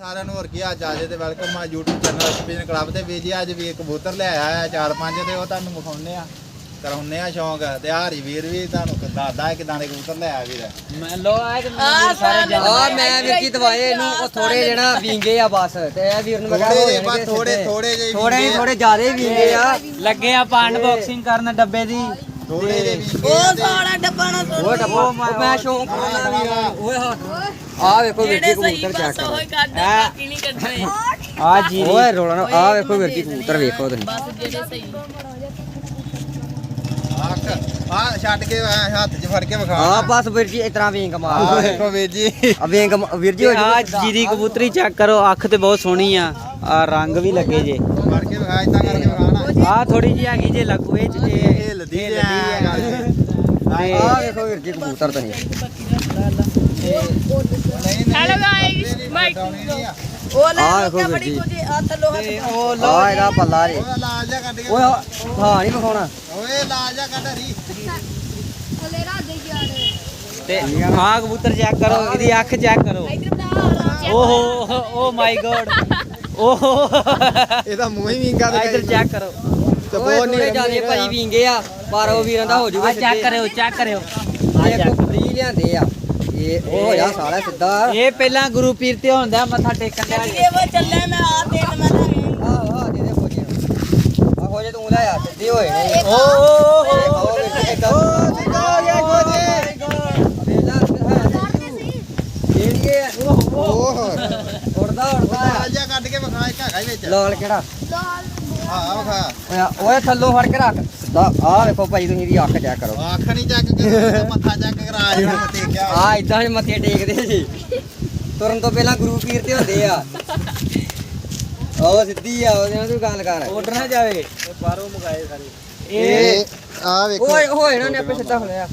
ਸਾਰਿਆਂ ਨੂੰ ਹੋਰ ਕੀ ਹਾਲ ਚਾਲ ਜੇ ਤੇ ਵੈਲਕਮ ਆ YouTube ਚੈਨਲ ਸਪਿਨ ਕਲੱਬ ਤੇ। ਵੀ ਜੀ ਅੱਜ ਵੀ ਇੱਕ ਕਬੂਤਰ ਲੈ ਆਇਆ ਚਾਰ ਪੰਜ ਤੇ ਉਹ ਤੁਹਾਨੂੰ ਵਿਖਾਉਣੇ ਆ। ਕਰਾਉਣੇ ਆ ਸ਼ੌਂਕ। ਤੇ ਹਾਰੀ ਵੀਰ ਵੀ ਤੁਹਾਨੂੰ ਦੱਸਦਾ ਹੈ ਕਿਦਾਂ ਦੇ ਕਬੂਤਰ ਲੈ ਆਇਆ ਵੀਰ। ਮੈਂ ਲੋ ਆਏ ਤੇ ਮੈਨੂੰ ਸਾਰੇ ਜਾਣ ਆ ਮੈਂ ਵੀਰ ਜੀ ਦਵਾਏ ਇਹਨੂੰ ਉਹ ਥੋੜੇ ਜਿਹੜਾ ਵਿੰਗੇ ਆ ਬਸ। ਤੇ ਇਹ ਵੀਰ ਨੂੰ ਮੈਂ ਥੋੜੇ ਜਿਹੇ ਬਸ ਥੋੜੇ। ਥੋੜੇ ਜਿਹੇ ਥੋੜੇ ਆ। ਥੋੜੇ ਜ਼ਿਆਦੇ ਵਿੰਗੇ ਆ। ਲੱਗੇ ਆਪਾਂ ਅਨਬਾਕਸਿੰਗ ਕਰਨ ਡੱਬੇ ਦੀ। ਥੋੜੇ ਜਿਹੇ ਵਿੰਗੇ ਉਹ ਆ। ਸਾਲਾ ਡੱਬਾ ਨਾ ਉਹ ਮੈਂ ਸ਼ੌਂਕ ਕਰਦਾ ਵੀਰ ਓਏ ਹੱਥ ਆ ਵੇਖੋ ਵੀਰ ਜੀ ਕਬੂਤਰ ਚੈੱਕ ਬਸ ਕਰੋ ਉਹ ਕੱਢ ਐ। ਬਾਕੀ ਨਹੀਂ ਕੱਢਣੇ ਆ ਜੀ ਓਏ ਰੋਲਾ ਨਾ ਆ ਵੇਖੋ ਵੀਰ ਜੀ ਕਬੂਤਰ ਵੇਖੋ ਤੁਸੀਂ। ਬਸ ਜਿਹੜੇ ਸਹੀ। ਅੱਖ ਆ ਛੱਡ ਕੇ ਆ ਹੱਥ 'ਚ ਫੜ ਕੇ ਵਿਖਾ ਆ ਬਸ ਵੀਰ ਜੀ ਇਸ ਤਰ੍ਹਾਂ ਵਿੰਗ ਆ ਮਾਰ ਦੇਖੋ ਵੀਰ ਜੀ। ਆ ਵਿੰਗ ਵੀਰ ਜੀ ਹੋ ਆ ਜਾਊਗਾ ਜੀਰੀ ਕਬੂਤਰੀ ਚੈੱਕ ਕਰੋ ਅੱਖ ਤੇ ਬਹੁਤ ਸੋਹਣੀ ਆ। ਆ ਰੰਗ ਵੀ ਲੱਗੇ ਜੇ। ਫੜ ਕੇ ਵਿਖਾ ਇਦਾਂ ਕਰਕੇ ਵਿਖਾਣਾ ਆ ਥੋੜੀ ਜਿਹੀ ਹੈਗੀ ਜੇ ਚ ਤੇ ਇਹ ਲੱਦੀ ਇਹ ਜੇ ਲੱਦੀ ਆ। ਤੇ ਆ ਵੇਖੋ ਵੀਰ ਜੀ ਕਬੂਤਰ ਤੁਸੀਂ। ਨਹੀਂ ਨਹੀਂ Hello guys, Mike. ਆ ਉਹ ਲੈ ਆਹ ਲੋ ਵੇਖੋ ਕਿਆ ਵੀਰ ਬੜੀ ਜੀ। ਕੁਝ ਆ ਥੱਲੋਂ ਹੱਥ ਉਹ ਆ ਇਹਦਾ ਪੱਲਾ ਰੇ ਉਹਦਾ ਲਾਲ ਜਿਹਾ ਕੱਢ ਕੇ ਓਏ ਹਾਂ ਨਹੀਂ ਵਿਖਾਉਣਾ। ਓਏ ਲਾਲ ਜਿਹਾ ਕੱਢ ਹਰੀ ਤੇ ਆ ਕਬੂਤਰ ਚੈੱਕ ਕਰੋ ਇਹਦੀ ਅੱਖ ਚੈੱਕ ਕਰੋ। ਓਹੋ ਓ ਮਾਈ ਗੋਡ ਓਹੋ। ਇਹਦਾ ਮੂੰਹ ਹੀ ਵਿੰਗਾ ਇਧਰ ਚੈੱਕ ਕਰੋ। ਓਏ ਥੋੜੇ ਜ਼ਿਆਦੇ ਭਾਈ ਵਿੰਗੇ ਆ ਪਰ ਉਹ ਵੀਰਾਂ ਦਾ ਹੋ ਜਾਊਗਾ ਆ ਚੈੱਕ ਕਰਿਓ ਚੈੱਕ ਕਰਿਓ। ਆ ਦੇਖੋ। ਫ੍ਰੀ ਲਿਆਂਦੇ ਆ। ਇਹ ਉਹ ਹੋਇਆ ਸਾਲਾ ਸਿੱਧਾ। ਇਹ ਪਹਿਲਾਂ ਗੁਰੂ ਪੀਰ ਤੇ ਹੁੰਦਾ ਮੱਥਾ ਟੇਕਣ ਚੱਲੇ ਮੈਂ ਆ ਮੈਂ ਆਹ ਆ ਤੂੰ ਲੈ ਆ ਸਿੱਧੇ ਹੋਏ ਨੇ। ਓ ਸਿੱਧਾ ਹੋ ਗਿਆ ਵੇਲਾ ਉੜਦਾ ਉੜਦਾ। ਲਾਲ ਜਿਹਾ ਕੱਢ ਕੇ ਵਿਖਾ ਇੱਕ ਹੈਗਾ ਹੀ ਵਿੱਚ। ਲਾਲ ਕਿਹੜਾ? ਹਾਂ ਵਿਖਾ। ਓਏ ਥੱਲੋਂ ਫੜ ਕੇ ਰੱਖ। ਦਾ ਆ ਵੇਖੋ ਭਾਈ ਤੁਸੀਂ ਇਹਦੀ ਅੱਖ ਚੈੱਕ ਕਰੋ। ਅੱਖ ਨਹੀਂ ਚੈੱਕ ਮੱਥਾ ਚੈੱਕ ਕਰਾ ਜਿਹੜਾ ਮੈਂ ਦੇਖਿਆ ਆ ਇਦਾਂ ਹੀ ਮੱਥੇ ਟੇਕਦੇ ਸੀ। ਤੁਰਨ ਤੋਂ ਪਹਿਲਾਂ ਗੁਰੂ ਪੀਰ ਤੇ ਹੁੰਦੇ ਆ। ਉਹ ਸਿੱਧੀ ਆ ਉਹਦੇ ਨਾਲ ਤੂੰ ਗੱਲ ਕਰ। ਉੱਡ ਨਾ ਜਾਵੇ। ਬਾਹਰੋਂ ਮਗਾਏ ਸਾਰੇ। ਇਹ ਆ ਵੇਖੋ। ਓਏ ਹੋਏ ਨਾ ਨੇ ਆਪੇ ਸਿੱਧਾ ਖੜਿਆ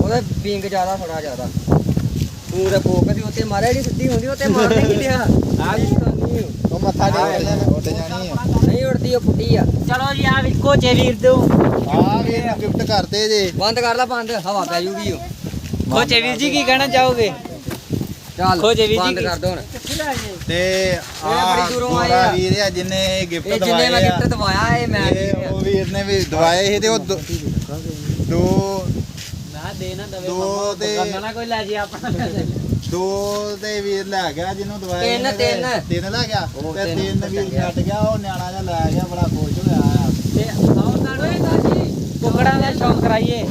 ਉਹਦਾ ਬਿੰਗ ਜ਼ਿਆਦਾ ਥੋੜਾ ਜ਼ਿਆਦਾ। ਤੂੰ ਤੇ ਫੋਕਸ ਉੱਤੇ ਮਾਰਿਆ ਨਹੀਂ ਸਿੱਧੀ ਹੁੰਦੀ ਉੱਤੇ ਮਾਰਦੇ ਕੀ ਲਿਆ। ਆ ਨਹੀਂ ਉਹ ਮੱਥਾ ਟੇਕ ਲੈਣਾ ਉੱਡ ਜਾਣੀ ਆ ਨਹੀਂ ਉੜਦੀ ਉਹ ਪੁੱਟੀ ਆ। ਚਲੋ ਜੀ ਆ ਵੀ ਕੋਚੇ ਵੀਰ ਦਿਓ ਆ ਵੀ ਗਿਫਟ ਕਰਦੇ ਜੇ ਬੰਦ ਕਰ ਲੈ ਬੰਦ। ਹਵਾ ਪੈ ਜੂਗੀ ਉਹ। ਕੋਚੇ ਵੀਰ ਜੀ ਕੀ ਕਹਿਣਾ ਚਾਹੋਗੇ? ਚੱਲ ਖੋਜੇ ਵੀਰ ਜੀ ਬੰਦ ਕਰ ਦੋ ਹੁਣ। ਤੇ ਆ ਬੜੀ ਦੂਰੋਂ ਆਏ ਆ। ਵੀਰ ਆ ਜਿੰਨੇ ਗਿਫਟ ਇਹ ਜਿੰਨੇ ਮੈਂ ਦਵਾਏ ਆ। ਗਿਫਟ ਦਵਾਇਆ ਇਹ ਮੈਂ ਉਹ ਵੀਰ ਨੇ ਵੀ ਦਵਾਏ ਸੀ ਤੇ ਉਹ ਦੋ- ਦੋ ਮੈਂ ਦੇ ਨਾ ਦਵੇ ਦੋ ਨਾ ਕੋਈ ਲੈ ਜੀ ਆਪਣਾ। ਦੋ ਤੇ ਵੀਰ ਲੈ ਗਿਆ ਜਿਹਨੂੰ ਦਵਾਇਆ ਤਿੰਨ, ਤੇ- ਤਿੰਨ। ਤਿੰਨ ਲੈ ਗਿਆ ਉਹ ਤੇ ਤਿੰਨ ਤਿੰਨ ਵੀਰ ਛੱਡ ਗਿਆ ਉਹ ਨਿਆਣਾ ਜਿਹਾ ਲੈ ਗਿਆ ਬੜਾ ਖੁਸ਼ ਹੋਇਆ। ਆ ਤੇ ਆਓ ਤੁਹਾਨੂੰ ਕੁਕੜਾਂ ਦਾ ਸ਼ੌਂਕ ਕਰਾਈਏ।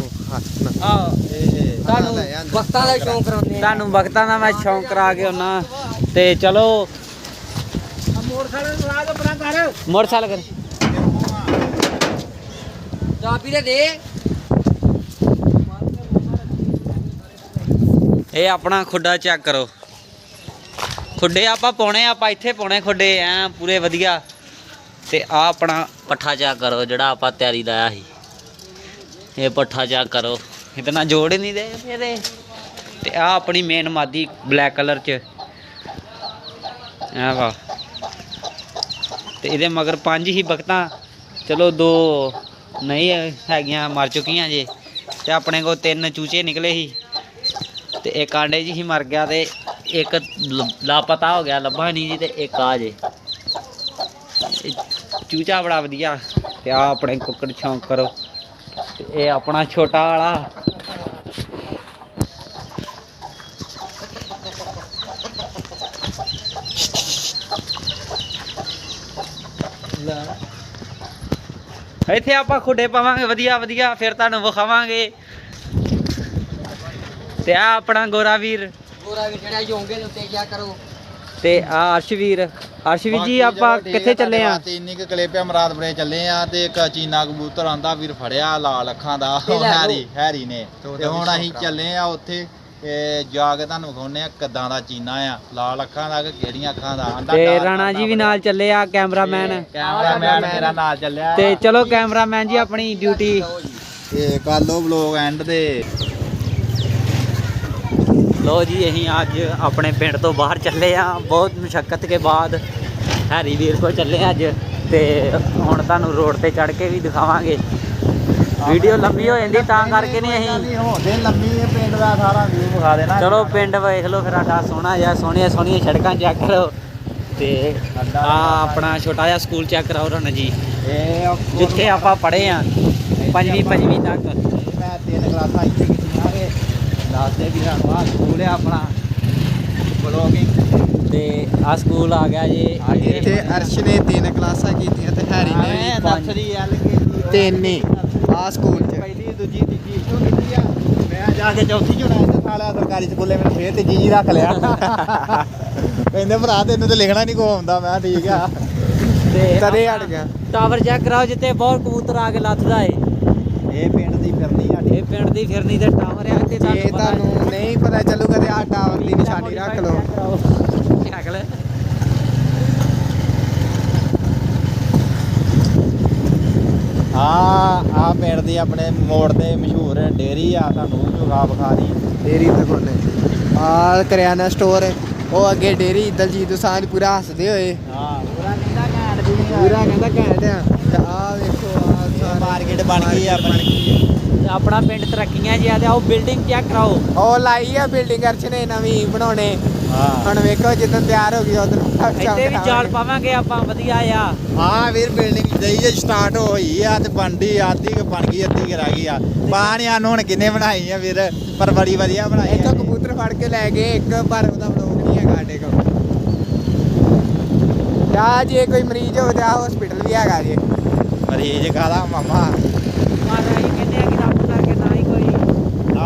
ਆਓ ਇਹ ਤੁਹਾਨੂੰ। ਵਕਤਾਂ ਦਾ ਸ਼ੌਂਕ ਕਰਾਉਂਦੇ ਆ। ਤੁਹਾਨੂੰ ਵਕਤਾਂ ਦਾ ਮੈਂ ਸ਼ੌਂਕ ਕਰਾ ਕੇ ਆਉਣਾ ਤੇ ਚਲੋ। ਮੋਟਰਸਾਈਕਲ ਲਾ ਦੋ ਪਰਾਂ ਕਰ ਮੋਟਰਸਾਈਕਲ ਕਰ। ਚਾਬੀ ਤੇ ਦੇ। ਇਹ ਆਪਣਾ ਖੁੱਡਾ ਚੈੱਕ ਕਰੋ। ਖੁੱਡੇ ਆਪਾਂ ਪਾਉਣੇ, ਆਪਾਂ ਇੱਥੇ ਪਾਉਣੇ ਖੁੱਡੇ, ਐ ਪੂਰੇ ਵਧੀਆ। ਤੇ ਆ ਆਪਣਾ ਪੱਠਾ ਚੈੱਕ ਕਰੋ, ਜਿਹੜਾ ਆਪਾਂ ਤਿਆਰੀ ਲਾਇਆ ਸੀ। ਇਹ ਪੱਠਾ ਚੈੱਕ ਕਰੋ। ਇਤਨਾ ਜੋੜ ਹੀ ਨਹੀਂ ਦੇ ਮੇਰੇ ਤੇ ਆ ਆਪਣੀ ਮੇਨ ਮਾਦੀ ਬਲੈਕ ਕਲਰ ਚ। ਆ ਵਾ। ਤੇ ਇਹਦੇ ਮਗਰ ਪੰਜ ਹੀ ਬਖਤਾਂ। ਚਲੋ ਦੋ ਨਹੀਂ ਹੈਗੀਆਂ, ਮਰ ਚੁੱਕੀਆਂ ਜੇ। ਤੇ ਆਪਣੇ ਕੋਲ ਤਿੰਨ ਚੂਚੇ ਨਿਕਲੇ ਸੀ। ਤੇ ਇੱਕ ਆਂਡੇ ਜੀ ਹੀ ਮਰ ਗਿਆ ਤੇ ਇੱਕ ਲ- ਲਾਪਤਾ ਹੋ ਗਿਆ, ਲੱਭਾ ਨਹੀਂ ਜੀ ਤੇ ਇੱਕ ਆ ਜੇ। ਚੂਚਾ ਬੜਾ ਵਧੀਆ, ਤੇ ਆ ਆਪਣੇ ਕੁੱਕੜ ਸ਼ੌਂਕ ਕਰੋ। ਤੇ ਇਹ ਆਪਣਾ ਛੋਟਾ ਵਾਲਾ। ਇੱਥੇ ਆਪਾਂ ਖੁੱਡੇ ਪਾਵਾਂਗੇ ਵਧੀਆ ਵਧੀਆ ਫਿਰ ਤੁਹਾਨੂੰ ਵਿਖਾਵਾਂਗੇ। ਤੇ ਆ ਆਪਣਾ ਗੋਰਾ ਵੀਰ। ਗੋਰਾ ਵੀ ਜਿਹੜਾ ਯੋਂਗੇ ਦੇ ਉੱਤੇ ਕੀ ਕਰੋ। ਤੇ ਆ ਅਰਸ਼ਵੀਰ। ਅਰਸ਼ਵੀਰ ਜੀ ਆਪਾਂ ਕਿੱਥੇ ਚੱਲੇ ਆ? ਵਾਸਤੇ ਇੰਨੀ ਕੁ ਕਲੇਪਿਆ ਮਰਾਦਪੁਰੇ ਚੱਲੇ ਆ ਤੇ ਇੱਕ ਚੀਨਾ ਕਬੂਤਰ ਆਂਦਾ ਵੀਰ ਫੜਿਆ ਲਾਲ ਅੱਖਾਂ ਦਾ। ਤੇ। ਹੈਰੀ ਹੈਰੀ ਨੇ। ਤੇ ਹੁਣ ਅਸੀਂ ਚੱਲੇ ਆ ਉੱਥੇ ਤੇ ਜਾ ਕੇ ਤੁਹਾਨੂੰ ਵਿਖਾਉਨੇ ਆ ਕਿੱਦਾਂ ਦਾ ਚੀਨਾ ਆ ਲਾਲ ਅੱਖਾਂ ਦਾ ਕਿ ਕਿਹੜੀਆਂ ਅੱਖਾਂ ਦਾ ਆਂਦਾ ਤੇ ਰਾਣਾ ਜੀ ਵੀ ਨਾਲ ਚੱਲੇ ਆ ਕੈਮਰਾਮੈਨ। ਕੈਮਰਾਮੈਨ ਮੇਰਾ ਨਾਲ ਚੱਲਿਆ। ਤੇ ਚਲੋ ਕੈਮਰਾਮੈਨ ਜੀ ਆਪਣੀ ਡਿਊਟੀ। ਤੇ ਕਰ ਵਲੋਗ ਐਂਡ ਤੇ ਲੋ ਜੀ ਅਸੀਂ ਅੱਜ ਆਪਣੇ ਪਿੰਡ ਤੋਂ ਬਾਹਰ ਚੱਲੇ ਆ। ਬਹੁਤ ਮੁਸ਼ਕਲ ਕੇ ਬਾਅਦ ਹੈਰੀ ਵੀਰ ਕੋਲ ਚੱਲੇ ਆ ਅੱਜ ਤੇ ਹੁਣ ਤੁਹਾਨੂੰ ਰੋਡ ਤੇ ਚੜ ਕੇ ਵੀ ਦਿਖਾਵਾਂਗੇ। ਵੀਡੀਓ ਲੰਬੀ ਹੋ ਜਾਂਦੀ ਤਾਂ ਕਰਕੇ ਨਹੀਂ ਅਸੀਂ ਹੋਦੇ ਲੰਮੀ ਪਿੰਡ ਦਾ ਸਾਰਾ ਵਿਊ ਵਿਖਾ ਦੇਣਾ। ਚਲੋ ਪਿੰਡ ਵੇਖ ਲਓ ਫਿਰ ਸਾਡਾ ਸੋਹਣਾ ਜਿਹਾ ਸੋਹਣੀਆਂ ਸੋਹਣੀਆਂ ਸੜਕਾਂ ਚੈੱਕ ਕਰੋ ਤੇ ਆ ਆਪਣਾ ਛੋਟਾ ਜਿਹਾ ਸਕੂਲ ਚੈੱਕ ਕਰਾਓ ਰਣ ਜੀ। ਜਿੱਥੇ ਆਪਾਂ ਪੜ੍ਹੇ ਆ ਪੰਜਵੀਂ ਪੰਜਵੀਂ ਤੱਕ। ਮੈਂ ਤਿੰਨ ਕਲਾਸਾਂ ਇੱਥੇ ਕੀਤੀਆਂ। ਦੱਸਦੇ ਵੀ ਸਾਨੂੰ ਆਹ ਸਕੂਲ ਹੈ ਆਪਣਾ ਬਲੋਗਿੰਗ ਤੇ। ਆ ਸਕੂਲ ਆ ਗਿਆ ਜੀ। ਇੱਥੇ ਅਰਸ਼ ਨੇ ਤਿੰਨ ਕਲਾਸਾਂ ਕੀਤੀਆਂ ਤੇ ਹੈਰੀ ਨੇ ਵੀ ਪੰਜ। ਨਰਸਰੀ ਐਲ ਕੇ ਤਿੰਨ ਹੀ ਆ ਸਕੂਲ 'ਚ। ਪਹਿਲੀ ਦੂਜੀ ਤੀਜੀ ਇੱਥੋਂ ਕੀਤੀ ਆ। ਮੈਂ ਜਾ ਕੇ ਚੌਥੀ ਚ ਹੋਣਾ ਤੇ ਸਾਲਾ ਸਰਕਾਰੀ ਸਕੂਲੇ ਮੈਨੂੰ ਫੇਰ ਤੀਜੀ ਜੀ ਰੱਖ ਲਿਆ। ਕਹਿੰਦੇ ਭਰਾ ਤੈਨੂੰ ਤੇ ਲਿਖਣਾ ਨਹੀਂ ਕੋ ਆਉਂਦਾ। ਮੈਂ ਕਿਹਾ ਠੀਕ ਆ। ਤੇ ਤਦੇ ਹਟ ਗਿਆ। ਟਾਵਰ ਚੈੱਕ ਕਰਾਓ ਜਿੱਥੇ ਬਹੁਤ ਕਬੂਤਰ ਆ ਕੇ ਲੱਥਦਾ ਏ। ਇਹ ਆ ਇਹ ਪਿੰਡ ਦੀ ਫਿਰਨੀ ਤੇ ਟਾਵਰ ਆ ਤੇ ਜੇ ਤੁਹਾਨੂੰ ਨਹੀਂ ਪਤਾ ਚੱਲੂਗਾ ਤੇ ਆ ਟਾਵਰ ਦੀ ਨਿਸ਼ਾਨੀ ਰੱਖ ਲਓ। ਰੱਖ ਲੈ ਆ ਆ ਪਿੰਡ ਦੀ ਆਪਣੇ ਮੋੜ ਤੇ ਮਸ਼ਹੂਰ ਡੇਰੀ ਆ ਤੁਹਾਨੂੰ ਵਿਖਾ ਵਿਖਾ ਦੀ। ਡੇਰੀ ਤੇ ਕੋਲੇ ਆ ਕਰਿਆਨਾ ਸਟੋਰ ਉਹ ਅੱਗੇ ਡੇਰੀ ਦਲਜੀਤ ਦੋਸਾਂਝ ਪੂਰਾ ਹੱਸਦੇ ਹੋਏ। ਹਾਂ। ਪੂਰਾ ਕਹਿੰਦਾ ਘੈਂਟ ਦੀ ਪੂਰਾ ਕਹਿੰਦਾ ਘੈਂਟ ਆ। ਤੇ ਆ ਵੇਖੋ ਆ ਮਾਰਕੀਟ ਬਣ ਗਈ ਆ ਆਪਣੀ। ਆਪਣਾ ਪਿੰਡ ਤਰੱਕੀਆਂ ਜਿਆ ਤੇ ਆਓ ਬਿਲਡਿੰਗ ਚੈੱਕ ਕਰਾਓ? ਉਹ ਲਾਈ ਆ ਬਿਲਡਿੰਗ ਅਰਚ ਨੇ ਨਵੀਂ ਬਣਾਉਣੇ। ਹਾਂ। ਹੁਣ ਵੇਖੋ ਜਦੋਂ ਤਿਆਰ ਹੋ ਗਈ ਉਦੋਂ ਇੱਥੇ ਵੀ ਜਾਲ ਪਾਵਾਂਗੇ ਆਪਾਂ ਵਧੀਆ ਆ। ਆ ਵੀਰ ਬਿਲਡਿੰਗ ਜਈ ਜੇ ਸਟਾਰਟ ਹੋਈ ਆ ਤੇ ਬਣਦੀ ਆਦੀ ਕਿ ਬਣ ਗਈ ਅੱਧੀ ਕਿ ਰਹਿ ਗਈ ਆ। ਪਾਣੀਆਂ ਨੂੰ ਹੁਣ ਕਿੰਨੇ ਬਣਾਈ ਆ ਵੀਰ? ਪਰ ਬੜੀ ਵਧੀਆ ਬਣਾਈ ਇੱਕ ਆ ਕਬੂਤਰ ਫੜ ਕੇ ਲੈ ਗਏ ਇੱਕ ਪਰ ਉਹਦਾ ਬਲੌਗ ਨਹੀਂ ਹੈਗਾ ਸਾਡੇ ਕੋਲ। ਜਾਂ ਜੇ ਕੋਈ ਮਰੀਜ਼ ਹੋ ਜਾ ਹਸਪੀਟਲ ਵੀ ਹੈਗਾ ਜੇ। ਮਰੀਜ਼ ਕਾਦਾ ਮਾਮਾ? ਜੀ ਕਹਿੰਦੇ ਆ ਕਿ ਰੱਬ ਕਰਕੇ ਨਾ ਹੀ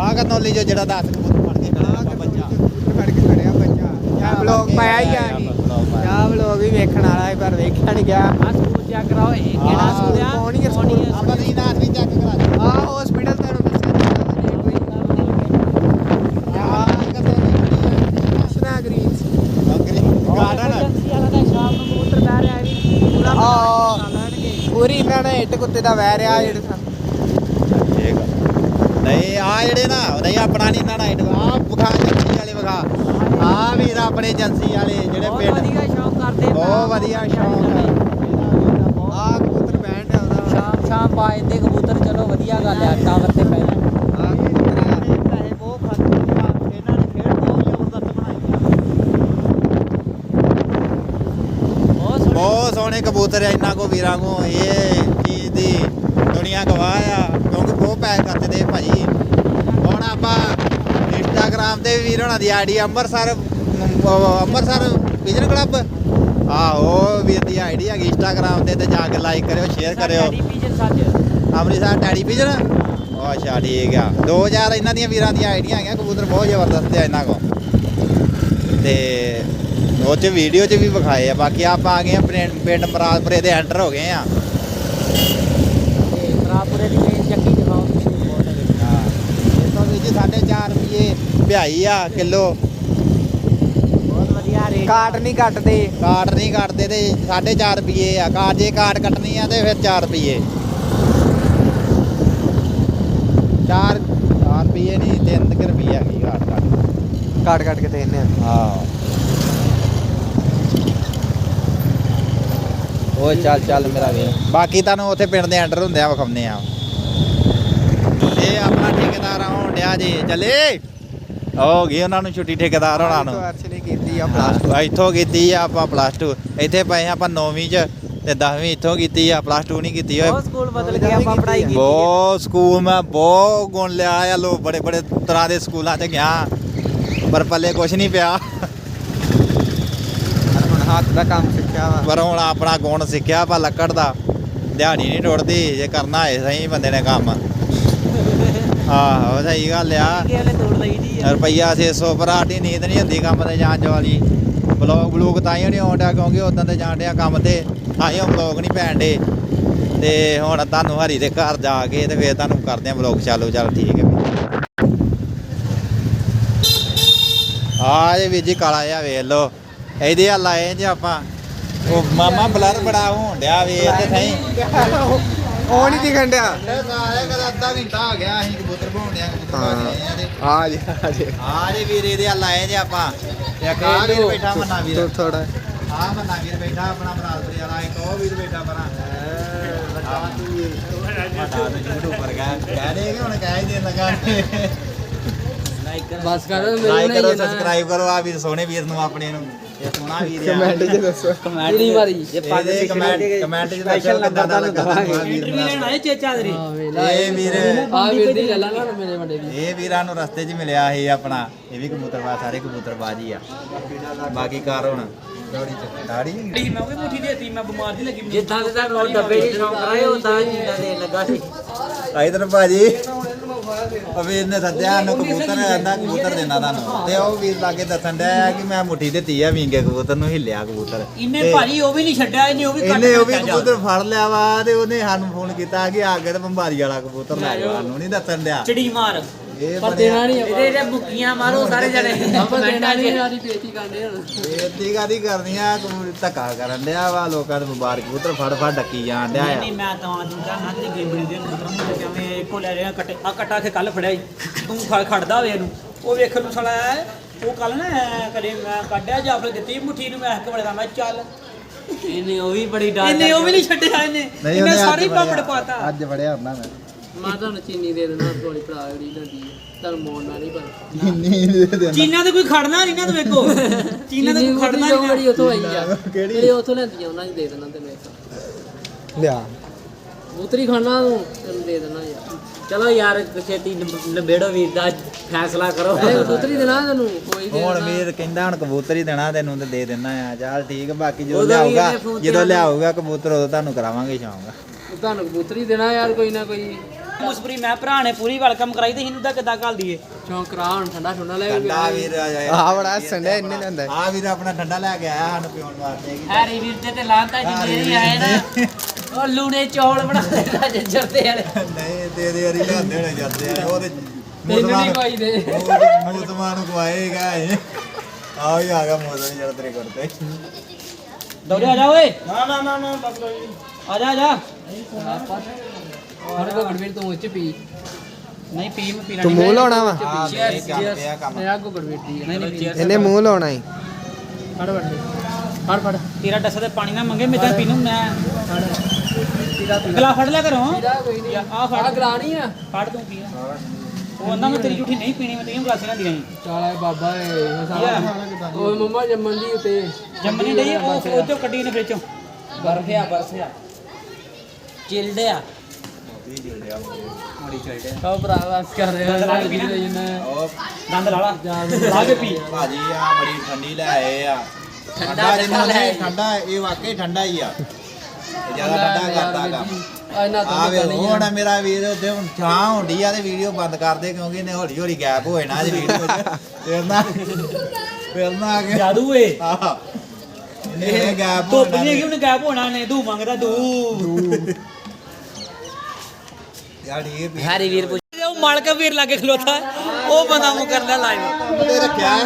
ਕੋਈ ਆ ਕਨੌਲੀ ਜੋ ਜਿਹੜਾ 10 ਕਬੂਤਰ ਫੜ ਕੇ ਖੜਾ ਵਾ ਬੱਚਾ। ਫੜ ਕੇ ਖੜਿਆ ਬੱਚਾ। ਜਾਂ ਬਲੌਗ ਪਾਇਆ ਹੀ ਆ ਨਹੀਂ ਜਾਂ ਬਲੌਗ ਵੀ ਵੇਖਣ ਵਾਲਾ ਹੈ ਪਰ ਵੇਖਿਆ ਨਹੀਂ ਗਿਆ। ਆ ਸਕੂਲ ਚੈੱਕ ਕਰਾਓ ਇਹ ਕਿਹੜਾ ਆਹ, ਸਕੂਲ ਆ? ਪੌਣੀਆਂ ਸਕੂਲ। ਪੌਣੀਆਂ ਆ ਬਦਰੀਨਾਥ ਵੀ ਚੈੱਕ ਕਰਾ ਦੇ ਆ ਹਸਪੀਟਲ ਤੁਹਾਨੂੰ ਆ। ਪੂਰਾ ਆਹ। ਬਣਾ ਇਹਨਾਂ ਨੇ ਇੱਟ ਕੁੱਤੇ ਦਾ ਵਹਿ ਰਿਹਾ ਜਿਹੜੇ ਆ। ਨਹੀਂ ਆ ਜਿਹੜੇ ਨਾ ਨਹੀਂ ਆਪਣਾ ਨਹੀਂ ਨਾ ਨਾਈਟ ਆ ਵਿਖਾ ਏਜੰਸੀ ਵਾਲੇ ਵਿਖਾ। ਆ ਵੀਰ ਆਪਣੇ ਏਜੰਸੀ ਵਾਲੇ ਜਿਹੜੇ ਬਹੁਤ ਪਿੰਡ ਵਧੀਆ ਸ਼ੌਂਕ ਕਰਦੇ ਬਹੁਤ ਵਧੀਆ ਸ਼ੌਂਕ ਆ। ਆ ਕਬੂਤਰ ਬੈਂਡ ਆ ਉਹਦਾ। ਸ਼ਾਮ ਸ਼ਾਮ ਪਾ ਜਾਂਦੇ ਕਬੂਤਰ ਚਲੋ ਵਧੀਆ ਗੱਲ ਆ ਟਾਵਰ ਤੇ ਪੈ ਬਹੁਤ ਸੋਹਣੇ। ਬਹੁਤ ਸੋਹਣੇ ਕਬੂਤਰ ਆ ਇਹਨਾਂ ਕੋ ਵੀਰਾਂ ਕੋ। ਇਹ ਚੀਜ਼ ਦੀ ਦੁਨੀਆ ਗਵਾਹ ਆ ਕਿਉਂਕਿ ਬਹੁਤ ਪੈਸੇ ਕਰਦੇ ਨੇ ਭਾਜੀ। ਹੁਣ ਆਪਾਂ ਇੰਸਟਾਗ੍ਰam ਤੇ ਵੀਰ ਹੋਣਾ ਦੀ ID Amritsar Amritsar vision club ਆਹੋ ਵੀਰ ਦੀ ਆਈਡੀ ਹੈਗੀ ਇੰਸਟਾਗ੍ਰam ਤੇ ਤੇ ਜਾ ਕੇ ਲਾਈਕ ਕਰਿਓ ਸ਼ੇਅਰ ਕਰਿਓ। ਅੰਮ੍ਰਿਤਸਰ ਟੈਡੀ ਵਿਜਨ ਅੱਛਾ ਠੀਕ ਆ। 2000 ਇਹਨਾਂ ਦੀਆਂ ਵੀਰਾਂ ਦੀਆਂ ਆਈਡੀਆਂ ਹੈਗੀਆਂ ਕਬੂਤਰ ਬਹੁਤ ਜ਼ਬਰਦਸਤ ਆ ਇਹਨਾਂ ਕੋ ਤੇ ਉਹ ਚ ਵੀਡੀਓ ਚ ਵੀ ਵਿਖਾਏ ਆ ਬਾਕੀ ਆਪਾਂ ਆ ਗਏ ਆ ਪਿੰਡ ਪਿੰਡ ਮਰਾਦਪੁਰੇ ਦੇ ਐਂਟਰ ਹੋ ਗਏ ਆ। ਤਰਾਪੁਰੇ ਦੀ ਮੇਨ ਚੱਕੀ ਦਿਖਾਓ ਬਹੁਤ ਹੈ। ਇਥੋਂ ਵੀ ਜੀ 4.5 ਰੁਪਏ ਭਿਆਈ ਆ ਕਿਲੋ। ਬਹੁਤ ਵਧੀਆ ਰੇਟ ਕਾਟ ਨਹੀਂ ਕੱਟਦੇ। ਕਾਟ ਨਹੀਂ ਕੱਟਦੇ ਤੇ 4.5 ਰੁਪਏ ਆ। ਕਾਟ ਜੇ ਕਾਟ ਕੱਟਣੀ ਆ ਤੇ ਫਿਰ 4 ਰੁਪਏ। 4 4 ਰੁਪਏ ਨਹੀਂ 3 ਰੁਪਏ ਹੈਗੀ ਕਾਟ ਕੱਟ ਕਾਟ ਕੱਟ ਕੇ ਦੇਨੇ ਆ। ਹਾਂ। ਉਹ ਚੱਲ ਚੱਲ ਮੇਰਾ ਵੀਰ ਬਾਕੀ ਤੁਹਾਨੂੰ ਉੱਥੇ ਪਿੰਡ ਦੇ ਐਂਟਰ ਹੁੰਦੇ ਆ ਵਿਖਾਉਂਦੇ ਆ। ਇਹ ਆਪਣਾ ਠੇਕੇਦਾਰ ਆਉਣ ਡਿਆ ਜੀ ਚੱਲੇ। ਹੋ ਗਈ ਉਹਨਾਂ ਨੂੰ ਛੁੱਟੀ ਠੇਕੇਦਾਰ ਹੋਣਾ ਨੂੰ। ਕੀਤੀ ਆ ਇੱਥੋਂ ਕੀਤੀ ਆ ਆਪਾਂ ਪਲੱਸ 2 ਇੱਥੇ ਪਏ ਆਪਾਂ 9ਵੀਂ ਚ ਤੇ 10ਵੀਂ ਇੱਥੋਂ ਕੀਤੀ ਆ ਪਲੱਸ 2 ਨਹੀਂ ਕੀਤੀ ਓਏ। ਬਹੁਤ ਸਕੂਲ ਬਦਲ ਗਿਆ ਆਪਾਂ ਪੜਾਈ ਕੀਤੀ ਬਹੁਤ ਸਕੂਲ ਮੈਂ ਬਹੁਤ ਗੁਣ ਲਿਆ ਆ ਲੋ ਬੜੇ ਬੜੇ ਤਰ੍ਹਾਂ ਦੇ ਸਕੂਲਾਂ 'ਚ ਗਿਆ। ਪਰ ਪੱਲੇ ਕੁਛ ਨਹੀਂ ਪਿਆ। ਹੱਥ ਦਾ ਕੰਮ ਸਿੱਖਿਆ ਵਾ। ਪਰ ਹੁਣ ਆਪਣਾ ਗੁਣ ਸਿੱਖਿਆ ਆਪਾਂ ਲੱਕੜ ਦਾ। ਦਿਹਾੜੀ ਨਹੀਂ ਟੁੱਟਦੀ ਜੇ ਕਰਨਾ ਹੈ ਸਹੀ ਬੰਦੇ ਨੇ ਕੰਮ। ਆਹੋ ਸਹੀ ਗੱਲ ਆ। ਕਿ ਤੋੜ ਆ। ਰੁਪਈਆ 600 ਪਰ ਸਾਡੀ ਨੀਂਦ ਨਹੀਂ ਹੁੰਦੀ ਕੰਮ ਤੇ ਜਾਣ ਵਾਲੀ ਬਲੌਗ ਬਲੂਗ ਤਾਂ ਹੀ ਨਹੀਂ ਆਉਂਦਾ ਕਿਉਂਕਿ ਉਦੋਂ ਤੇ ਜਾਣ ਡਿਆ ਕੰਮ ਤੇ ਤਾਂ ਹੀ ਬਲੌਗ ਨਹੀਂ ਪੈਣ ਡੇ ਤੇ ਹੁਣ ਤੁਹਾਨੂੰ ਹਰੀ ਦੇ ਘਰ ਜਾ ਕੇ ਤੇ ਫੇਰ ਤੁਹਾਨੂੰ ਕਰਦੇ ਆ ਬਲੌਗ ਚਾਲੂ ਚੱਲ ਠੀਕ ਹੈ ਆ ਜੇ ਵੀਰ ਜੀ ਕਾਲਾ ਜਿਹਾ ਵੇਖ ਲੋ ਇਹਦੇ ਆ ਲਾਏ ਜੇ ਆਪਾਂ। ਉਹ ਮਾਮਾ ਬਲਰ ਬੜਾ ਹੋਣ ਡਿਆ ਵੇਖ ਤੇ ਸਹੀ। ਉਹ ਨਹੀਂ ਦਿਖਣ ਡਿਆ। ਸਾਰੇ ਕਦਾ ਅੱਧਾ ਘੰਟਾ ਹੋ ਗਿਆ ਅਸੀਂ ਕਬੂਤਰ ਬਣਾਉਂਦੇ ਆ ਕਬੂਤਰ ਬਣਾਉਂਦੇ ਆ ਤੇ ਆ ਜੀ ਆ ਜੀ। ਆ ਜੇ ਵੀਰ ਇਹਦੇ ਆ ਲਾਏ ਜੇ ਆਪਾਂ। ਤੇ ਇੱਕ ਆ ਵੀਰ ਬੈਠਾ ਮੰਨਾ ਵੀਰ। ਥੋੜਾ ਆ ਮੰਨਾ ਵੀਰ ਬੈਠਾ ਆਪਣਾ ਬਰਾਦਰੀ ਵਾਲਾ ਇੱਕ ਉਹ ਵੀਰ ਬੈਠਾ ਪਰਾਂ ਮਾਤਾ ਨੂੰ ਯੂਟਿਊਬਰ ਕਹਿ ਕਹਿ ਦੇ ਕਿ ਹੁਣ ਕਹਿ ਹੀ ਦੇਣ ਲੱਗਾ ਬਸ ਕਰ ਮੇਰੇ ਲਾਈਕ ਨਾਲ ਕਰੋ ਹੀ ਨਾ ਸਬਸਕ੍ਰਾਈਬ ਕਰੋ ਆ ਵੀਰ ਸੋਹਣੇ ਵੀਰ ਨੂੰ ਆਪਣੇ ਨੂੰ। ਇਹ ਸੋਹਣਾ ਵੀਰ ਆ ਕਮੈਂਟ ਕਿਹੜੀ ਮਾਰੀ ਜੇ ਪੱਗ ਇਹਦੇ ਸਿੱਖਣੀ ਕਮੈਂਟ ਕਮੈਂਟ ਚ ਦੱਸੋ ਕਿੱਦਾਂ ਦਾ ਲੱਗਾ ਤੁਹਾਨੂੰ ਆ ਵੀਰ ਨੂੰ ਹਾਂ ਵੇਲਾ ਇਹ ਵੀਰ ਆ ਵੀਰ ਦੀ ਲੈ ਲਾ ਨਾ ਮੇਰੇ ਵੱਡੇ ਦੀ ਇਹ ਵੀਰਾਂ ਨੂੰ ਰਸਤੇ 'ਚ ਮਿਲਿਆ ਸੀ ਆਪਣਾ ਇਹ ਵੀ ਕਬੂਤਰਬਾਜ਼ ਸਾਰੇ ਕਬੂਤਰਬਾਜ਼ ਹੀ ਆ। ਬਾਕੀ ਕਰ ਹੁਣ। ਦਾੜੀ ਚ। ਦਾੜੀ ਜਿੱਦਾਂ ਦੇ ਤਾਂ ਕੋਲ ਡੱਬੇ ਦੀ ਸ਼ੌਂਕ ਕਰਾਏ ਉਹ ਤਾਂ ਜਿੱਦਾਂ ਦੇ ਲੱਗਾ ਸੀ। ਇਧਰ ਭਾਜੀ। ਉਹ ਵੀਰ ਨੇ ਸੱਦਿਆ ਨੂੰ ਕਬੂਤਰ ਆਂਦਾ ਕਬੂਤਰ ਦੇਣਾ ਤੁਹਾਨੂੰ। ਤੇ ਉਹ ਵੀਰ ਲਾਗੇ ਦੱਸਣ ਡਿਆ ਕਿ ਮੈਂ ਮੁੱਠੀ ਦਿੱਤੀ ਆ ਵਿੰਗੇ ਕਬੂਤਰ ਨੂੰ ਹਿੱਲਿਆ ਕਬੂਤਰ। ਇਹਨੇ ਭਾਜੀ ਉਹ ਵੀ ਨਹੀਂ ਛੱਡਿਆ ਇਹਨੇ ਉਹ ਵੀ ਕੱਟ ਇਹਨੇ ਉਹ ਵੀ। ਕਬੂਤਰ ਫੜ ਲਿਆ ਵਾ ਤੇ ਉਹਨੇ ਸਾਨੂੰ ਫੋਨ ਕੀਤਾ ਕਿ ਆ ਕੇ ਤੇ ਬੰਬਾਰੀ ਵਾਲਾ ਕਬੂਤਰ ਲੈ ਜਾਓ ਸਾਨੂੰ ਨਹੀਂ ਦੱਸਣ ਡਿਆ। ਚਿੜੀ ਮਾਰ। ਪਰ ਦੇਣਾ ਨਹੀਂ ਇਹਦੇ ਇਹਦੇ ਮੁੱਕੀਆਂ ਮਾਰੋ ਸਾਰੇ ਜਣੇ। ਆਪਾਂ ਦੇਣਾ ਨਹੀਂ ਆਦੀ ਬੇਇੱਜ਼ਤੀ ਕਰਦੇ ਹੁਣ। ਬੇਇੱਜ਼ਤੀ ਕਾਦੀ ਕਰਨੀ ਆ? ਕਬੂਤਰ ਧੱਕਾ ਕਰਨ ਡਿਆ ਵਾ ਲੋਕਾਂ ਦੇ ਮੁਬਾਰਕ ਕਬੂਤਰ ਫੜ ਫੜ ਡੱਕੀ ਜਾਣ ਡਿਆ ਨਹੀਂ ਆ ਨਹੀਂ ਮੈਂ ਤਾਂ ਦੂਜਾ ਨਾ ਤੇ ਗੇਬੜੀ ਦੇ ਕਬੂਤਰ ਮੈਂ ਇੱਕੋ ਲੈ ਰਿਹਾ ਕੱਟੇ ਆ ਕੱਟਾ ਕੇ ਕੱਲ ਫੜਿਆ। ਤੂੰ ਖੜ- ਖੜਦਾ ਵੇ ਇਹਨੂੰ। ਉਹ ਵੇਖਣ ਨੂੰ ਸਾਲਾ ਉਹ ਕੱਲ ਨਾ ਕਦੇ ਮੈਂ ਕੱਢਿਆ ਜਾਂ ਫਿਰ ਦਿੱਤੀ ਮੁੱਠੀ ਨੂੰ ਮੈਂ ਇੱਕ ਬੜਾ ਮੈਂ ਚੱਲ। ਇਹਨੇ ਉਹ ਵੀ ਬੜੀ ਡਾਂਟ ਇਹਨੇ ਉਹ ਵੀ ਨਹੀਂ ਛੱਡਿਆ ਇਹਨੇ। ਇਹਨੇ ਸਾਰੇ ਪਾਪੜ ਪਾਤਾ। ਅੱਜ ਵੜਿਆ ਹੁੰਦਾ ਮੈਂ। ਮੈਂ ਤੁਹਾਨੂੰ ਚੀਨੀ ਦੇ ਦੇਣਾ ਥੋੜੀ ਭਰਾ ਜਿਹੜੀ ਹੁੰਦੀ ਹੈ। ਤੁਹਾਨੂੰ ਮੋੜਨਾ ਨਹੀਂ ਪਰ ਨਹੀਂ ਦੇ ਦੇਣਾ ਚੀਨਾ ਤੇ ਕੋਈ ਖੜਨਾ ਨਹੀਂ ਨਾ ਤੂੰ ਵੇਖੋ। ਚੀਨਾ ਤੇ ਕੋਈ ਖੜਨਾ ਨਹੀਂ ਬੜੀ ਉਥੋਂ ਆਈ ਆ। ਕਿਹੜੀ? ਜਿਹੜੇ ਉਥੋਂ ਲੈਂਦੀਆਂ ਉਹਨਾਂ 'ਚ ਦੇ ਦੇਣਾ ਤੇ ਮੇਰੇ ਲਿਆ। ਉਤਰੀ ਖਾਣਾ ਤੂੰ ਤੈਨੂੰ ਦੇ ਦੇਣਾ ਯਾਰ। ਚਲੋ ਯਾਰ ਛੇਤੀ ਨਿਬ- ਨਿਬੇੜੋ ਵੀਰ ਦਾ ਫੈਸਲਾ ਕਰੋ। ਇਹ ਉਤਰੀ ਦੇਣਾ ਤੈਨੂੰ ਕੋਈ ਦੇ ਹੁਣ ਵੀਰ ਕਹਿੰਦਾ ਹੁਣ ਕਬੂਤਰ ਹੀ ਦੇਣਾ ਤੈਨੂੰ ਤੇ ਦੇ ਦਿੰਦਾ ਆ। ਚੱਲ ਠੀਕ ਆ, ਬਾਕੀ ਜਦੋਂ ਉਦੋਂ ਵੀ ਲਿਆਊਗਾ ਇਹਨੇ ਫੋਨ ਤੇ ਜਦੋਂ ਲਿਆਊਗਾ ਕਬੂਤਰ ਉਦੋਂ ਤੁਹਾਨੂੰ ਕਰਾਵਾਂਗੇ ਸ਼ੌਂਕ। ਤੁਹਾਨੂੰ ਕਬੂਤਰੀ ਦੇਣਾ ਯਾਰ ਕੋਈ ਨਾ ਕੋਈ। ਮੁਸਪਰੀ ਮੈਂ ਭਰਾ ਨੇ ਪੂਰੀ ਵੈਲਕਮ ਕਰਾਈ ਤੇ ਇਹਨੂੰ ਤਾਂ ਕਿੱਦਾਂ ਘੱਲ ਦਈਏ? ਸ਼ੌਂਕ ਕਰਾ ਹੁਣ ਠੰਡਾ ਠੰਡਾ ਲੈ ਕੇ ਠੰਡਾ ਵੀਰ ਆ ਬੜਾ ਸੰਡੇ ਇੰਨੇ ਲੈਂਦਾ ਆ ਵੀਰ ਆਪਣਾ ਠੰਡਾ ਲੈ ਕੇ ਆਇਆ ਸਾਨੂੰ ਪਿਉਣ ਵਾਸਤੇ। ਹੈਰੀ ਵੀਰ ਤੇ ਤੇ ਲਾਂਤਾ ਜਿੰਨੇ ਨਹੀਂ ਆਏ ਨਾ। ਉਹ ਲੂਣੇ ਚੌਲ ਬਣਾ ਦੇਣਾ ਜੱਜਰ ਤੇ ਵਾਲੇ। ਨਹੀਂ ਤੇਰੇ ਵਾਰੀ ਲਿਆਂਦੇ ਹੋਣੇ ਜਾਂਦੇ ਆ। ਉਹਦੇ ਤੈਨੂੰ ਨਹੀਂ ਪਾਈ ਦੇ। ਮੂਤਮਾ ਨੂੰ ਖਵਾਏਗਾ ਇਹ ਆ ਹੀ ਆ ਗਿਆ ਮੋਦਨ ਜਿਹੜਾ ਤੇਰੇ ਤੇ। ਦੌੜੇ ਆ ਜਾ ਓਏ। ਨਾ ਨਾ ਨਾ ਨਾ ਆ ਜਾ ਆ ਜਾ। ਹਰ ਕੋ ਗੜਵੀਰ ਤੂੰ ਉੱਚ ਪੀ। ਨਹੀਂ ਪੀ ਮੈਂ ਪੀਣਾ ਤੂੰ ਮੂੰਹ ਲਾਉਣਾ ਵਾ? ਆ ਇਹ ਕੰਮ ਪਿਆ ਕੰਮ ਮੇਰਾ ਕੋ ਗੜਵੀਰ ਦੀ ਨਹੀਂ ਨਹੀਂ ਇਹਨੇ ਮੂੰਹ ਲਾਉਣਾ ਹੀ ਫੜ ਫੜ। ਫੜ ਫੜ। ਤੇਰਾ ਡੱਸਾ ਤੇ ਪਾਣੀ ਨਾ ਮੰਗੇ ਮੈਂ ਤਾਂ ਪੀਣੂ ਮੈਂ ਗਲਾ ਫੜ ਲਿਆ ਕਰੋ। ਆ ਫੜ। ਆ ਗਲਾਣੀ ਆ। ਫੜ ਤੂੰ ਪੀ। ਉਹ ਅੰਨਾ ਮੈਂ ਤੇਰੀ ਝੂਠੀ ਨਹੀਂ ਪੀਣੀ ਮੈਂ ਤੈਨੂੰ ਗਲਾਸੇ ਦੀਆਂ ਚਾਲਾ ਬਾਬਾ ਏ ਇਹ ਸਾਰਾ ਓਏ ਮੰਮਾ ਜੰਮਣ ਦੀ ਉਤੇ। ਜੰਮਣੀ ਡਈ ਉਹ ਉਹ ਚੋਂ ਕੱਢੀ ਨੇ ਫ੍ਰਿਜੋਂ। ਬਰਫਿਆ ਬਰਫਿਆ ਚਿਲਡ ਆ ਕਹੋ ਭਰਾ ਵਾਸ ਕਰ ਰਿਹਾ ਲੱਗ ਵੀ ਰਹੀ ਨਾ। ਉਹ ਦੰਦ ਲਾ ਲਾ। ਲਾ ਕੇ ਪੀ। ਭਾਜੀ ਆ ਬੜੀ ਠੰਡੀ ਲੈ ਆਏ ਆ। ਠੰਡਾ ਜਿਹਨੂੰ ਨਹੀਂ ਠੰਡਾ ਇਹ ਵਾਕਈ ਠੰਡਾ ਹੀ ਆ। ਜ਼ਿਆਦਾ ਠੰਡਾ ਕਰਦਾ ਕੰਮ ਆ ਨਾ ਆ ਵੇ ਹੁਣ ਮੇਰਾ ਵੀਰ ਤੇ ਹੁਣ ਛਾਂ ਹੁੰਦੀ ਆ ਤੇ ਵੀਡੀਓ ਬੰਦ ਕਰ ਦੇ ਕਿਉਂਕਿ ਇਹਨੇ ਹੌਲੀ ਹੌਲੀ ਗੈਪ ਹੋ ਜਾਣਾ ਅੱਜ ਵੀਡੀਓ 'ਚ। ਫਿਰ ਨਾ ਫਿਰ ਨਾ ਆ ਕੇ ਜਾਦੂ ਏ। ਆਹ। ਇਹ ਗੈਪ ਧੁੱਪ ਨਹੀਂ ਹੈਗੀ ਉਹਨੇ ਗਾਇਬ ਹੋਣਾ ਨੇ ਦੂ ਮੰਗਦਾ ਦੂ ਯਾਰ ਇਹ ਵੀ ਹੈਰੀ ਵੀਰ ਪੁੱਛ ਉਹ ਮਾਲਕ ਵੀਰ ਲਾਗੇ ਖਲੋਤਾ। ਉਹ ਬੰਦਾ ਮੁ ਕਰ ਲਿਆ ਲਾਈਵ ਤੇ ਰੱਖਿਆ ਆ